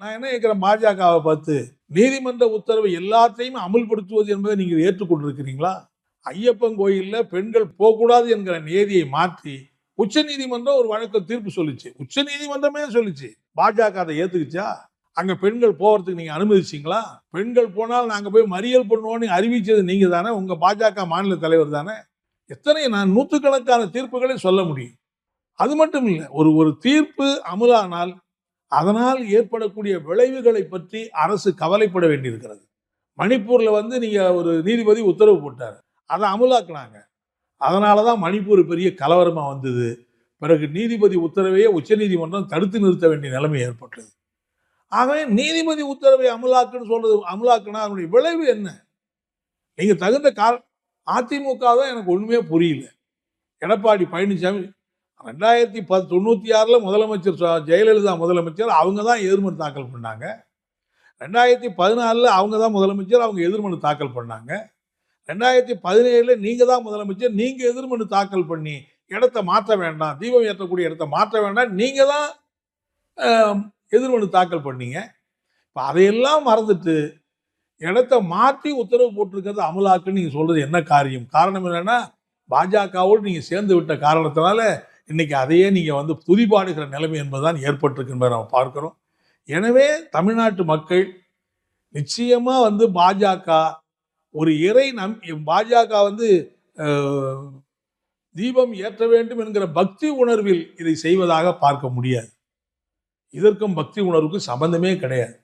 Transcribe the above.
நான் என்ன கேட்குறேன் பாஜகவை பார்த்து நீதிமன்ற உத்தரவை எல்லாத்தையும் அமல்படுத்துவது என்பதை நீங்கள் ஏற்றுக்கொண்டிருக்கிறீங்களா? ஐயப்பன் கோயிலில் பெண்கள் போகக்கூடாது என்கிற நியதியை மாற்றி உச்ச நீதிமன்றம் ஒரு வழக்கு தீர்ப்பு சொல்லிச்சு. உச்ச நீதிமன்றமே சொல்லுச்சு. பாஜக அதை ஏற்றுக்குச்சா அங்கே பெண்கள் போகிறதுக்கு நீங்கள் அனுமதிச்சிங்களா? பெண்கள் போனால் நாங்கள் போய் மறியல் பண்ணுவோம்னு அறிவிச்சது நீங்கள் தானே? உங்கள் பாஜக மாநில தலைவர் தானே? எத்தனை நான் நூற்றுக்கணக்கான தீர்ப்புகளை சொல்ல முடியும். அது மட்டும் இல்லை ஒரு ஒரு தீர்ப்பு அமுலானால் அதனால் ஏற்படக்கூடிய விளைவுகளை பற்றி அரசு கவலைப்பட வேண்டியிருக்கிறது. மணிப்பூரில் வந்து நீங்கள் ஒரு நீதிபதி உத்தரவு போட்டார். அதை அமலாக்குனாங்க. அதனால தான் மணிப்பூர் பெரிய கலவரமாக வந்தது. பிறகு நீதிபதி உத்தரவையே உச்சநீதிமன்றம் தடுத்து நிறுத்த வேண்டிய நிலைமை ஏற்பட்டது. ஆகவே நீதிபதி உத்தரவை அமலாக்குன்னு சொல்றது அமலாக்குனா அதனுடைய விளைவு என்ன? நீங்கள் தகுந்த கால் அதிமுக தான் எனக்கு ஒன்றுமே புரியல. எடப்பாடி பழனிசாமி ரெண்டாயிரத்தி பத் தொண்ணூற்றி ஆறில் முதலமைச்சர் ஜெயலலிதா முதலமைச்சர் அவங்க தான் எதிர்மனு தாக்கல் பண்ணாங்க. ரெண்டாயிரத்தி பதினாலில் அவங்க தான் முதலமைச்சர் அவங்க எதிர்மனு தாக்கல் பண்ணாங்க. ரெண்டாயிரத்தி பதினேழில் நீங்கள் தான் முதலமைச்சர் நீங்கள் எதிர்மனு தாக்கல் பண்ணி இடத்த மாற்ற வேண்டாம் தீபம் ஏற்றக்கூடிய இடத்த மாற்ற வேண்டாம் நீங்கள் தான் எதிர்மனு தாக்கல் பண்ணீங்க. இப்போ அதையெல்லாம் மறந்துட்டு இடத்த மாற்றி உத்தரவு போட்டிருக்கிறது அமலாக்குன்னு நீங்கள் சொல்கிறது என்ன காரியம்? காரணம் என்னென்னா பாஜகவோடு நீங்கள் சேர்ந்து விட்ட காரணத்தினால இன்றைக்கி அதையே நீங்கள் வந்து புதிபாடுகிற நிலைமை என்பதுதான் ஏற்பட்டிருக்கு என்பதை நம்ம பார்க்குறோம். எனவே தமிழ்நாட்டு மக்கள் நிச்சயமாக வந்து பாஜக ஒரு இறை நம் பாஜக வந்து தீபம் ஏற்ற வேண்டும் என்கிற பக்தி உணர்வில் இதை செய்வதாக பார்க்க முடியாது. இதற்கும் பக்தி உணர்வுக்கும் சம்பந்தமே கிடையாது.